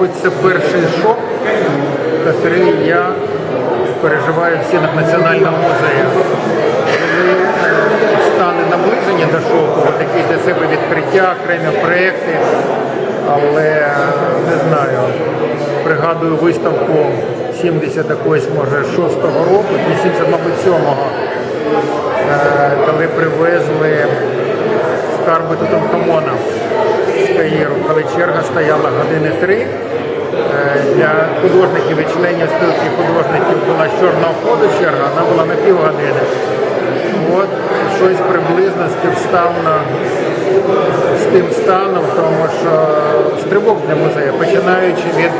мабуть, це перший шок, який я переживаю в стінах Національного музею. Стане наближення до шоку, якісь для себе відкриття, окремі проекти, але не знаю, пригадую виставку 70 якогось, може, 6-го року, ні, 70, мабуть, 7-го, е, коли привезли скарби Тутанхамона з Каїру, коли черга стояла години три. Е, Для художників і членів спілки художників була з чорного входу черга, вона була на півгодини. От щось приблизно співставно з тим станом, тому що стрибок для музею, починаючи від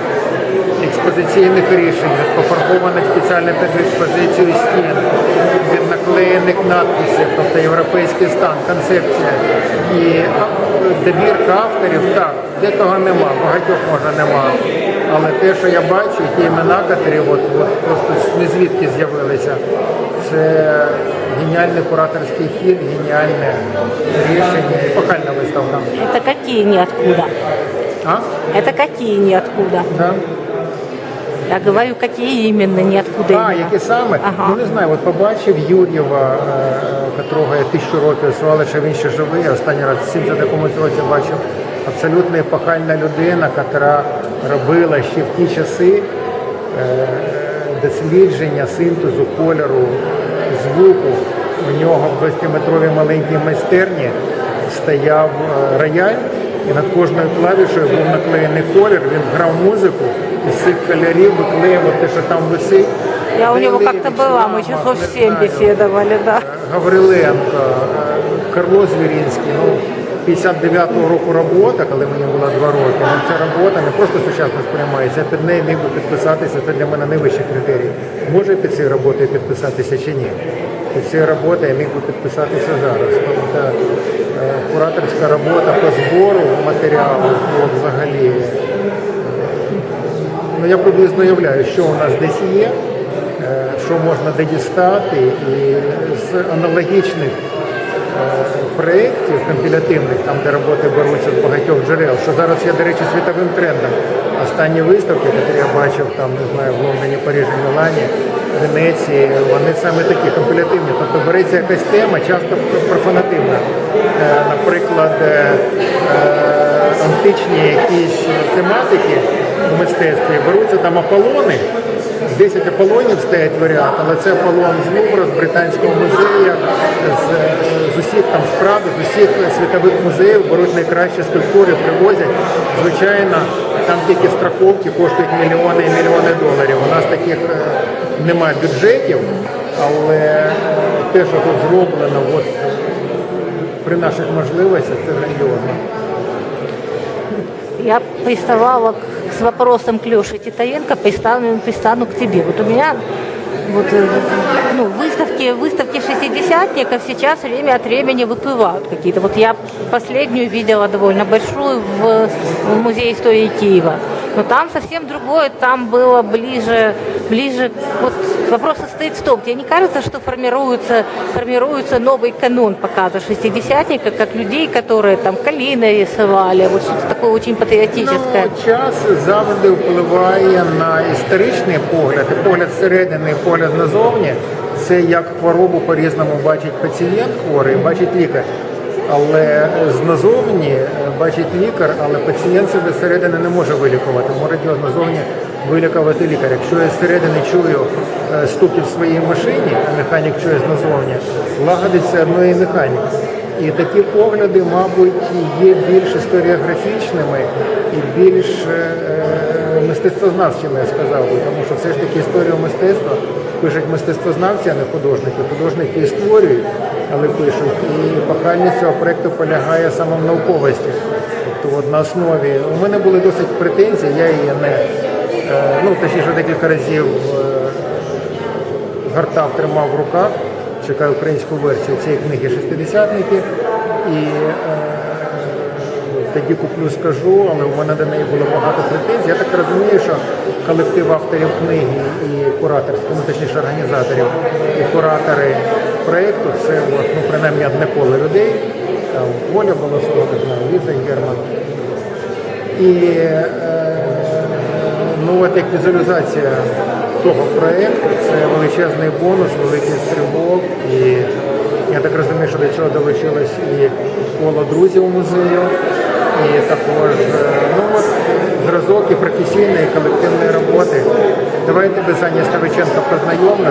експозиційних рішень, пофарбованих спеціально під експозицію стін, від наклеєних надписів, тобто європейський стан, концепція і добірка авторів, так, декого нема, багатьох може нема. Але те, що я бачу, ті імена, котрі от, от просто не звідки з'явилися, це геніальний кураторський хід, геніальне рішення, епохальна виставка. Это какие ниоткуда? А? Это какие ниоткуда? Да? Я говорю, какие именно ниоткуда А, именно? які саме? Ага. Ну не знаю, от побачив Юр'єва, е, котрого я тисячу років звали, що він ще живий. Я останній раз в 70 якомусь році бачив. Абсолютно епохальна людина, яка робила ще в ті часи е, дослідження синтезу кольору, звуку. У нього в 20-метровій маленькій майстерні стояв е, рояль, і над кожною клавішою був наклеєний колір, він грав музику, з цих кольорів те, що там висить. Я у как-то была, мы Лама, часов 7 знаю, беседовали, да. Гавриленко, е, Карло Звірінський, ну, 59-го року робота, коли мені було два роки, ну, ця робота не просто сучасно сприймається, я під нею міг би підписатися, це для мене найвищий критерій. Може під цією роботою підписатися чи ні? Під цією роботою я міг би підписатися зараз. Тобто кураторська робота по збору матеріалу ну, взагалі. Ну, я приблизно уявляю, що у нас десь є, е, що можна де дістати, і з аналогічних е, проєктів компілятивних, там де роботи беруться з багатьох джерел, що зараз є, до речі, світовим трендом. Останні виставки, які я бачив там, не знаю, в Лондоні, Парижі, Мілані, Венеції, вони саме такі компілятивні. Тобто береться якась тема, часто профанативна. Е, Наприклад, античні якісь тематики в мистецтві беруться там Аполлони, 10 Аполлонів стоять варіант, але це Аполлон з Лувра, з Британського музею, з, з усіх там справ, з усіх світових музеїв беруть найкращі скульптури, привозять. Звичайно, там тільки страховки коштують мільйони і мільйони доларів. У нас таких е, немає бюджетів, але е, те, що тут зроблено, от, при наших можливостях, це грандіозно Я приставала к- с вопросом к Леше Титаенко, пристану, пристану к тебе. Вот у меня вот, э, ну, выставки, выставки шестидесятников сейчас время от времени выплывают какие-то. Вот я последнюю видела довольно большую в, в музее истории Киева. Но там совсем другое, там было ближе, ближе, вот вопрос состоит в том, тебе не кажется, что формируется, формируется новый канон показа шестидесятника, как людей, которые там Калина рисовали, вот что-то такое очень патриотическое. Ну, час завжди впливає на історичний погляд, погляд зсередини, і погляд назовні. Це як хворобу по-різному бачить пацієнт хворий, бачить лікар. Але зназовні е, бачить лікар, але пацієнт себе зсередини не може вилікувати. Може його назовні вилікувати лікар. Якщо я зсередини чую е, стуки в своїй машині, а механік чує зназовні, лагодиться одно і механік. І такі погляди, мабуть, є більш історіографічними і більш е, е, мистецтвознавчими, я сказав би, тому що все ж таки історію мистецтва пишуть мистецтвознавці, а не художники. Художники і створюють, але пишуть. І епохальність цього проєкту полягає саме в науковості. Тобто от на основі у мене були досить претензії, я її не ну точніше декілька разів е, гартав, тримав в руках, чекаю українську версію цієї книги «Шестидесятники». І е, тоді куплю, скажу, але у мене до неї було багато претензій. Я так розумію, що колектив авторів книги і кураторських, ну точніше організаторів і куратори проєкту це ну, принаймні одне коло людей. Там Воля Голосова, не Ліза Герман. І е, візуалізація того проєкту. Це величезний бонус, великий стрибок. І я так розумію, що до цього долучилось і коло друзів у музею, і також е, ну, от, зразок і професійної, і колективної роботи. Давайте Ані Ставиченко познайомлю.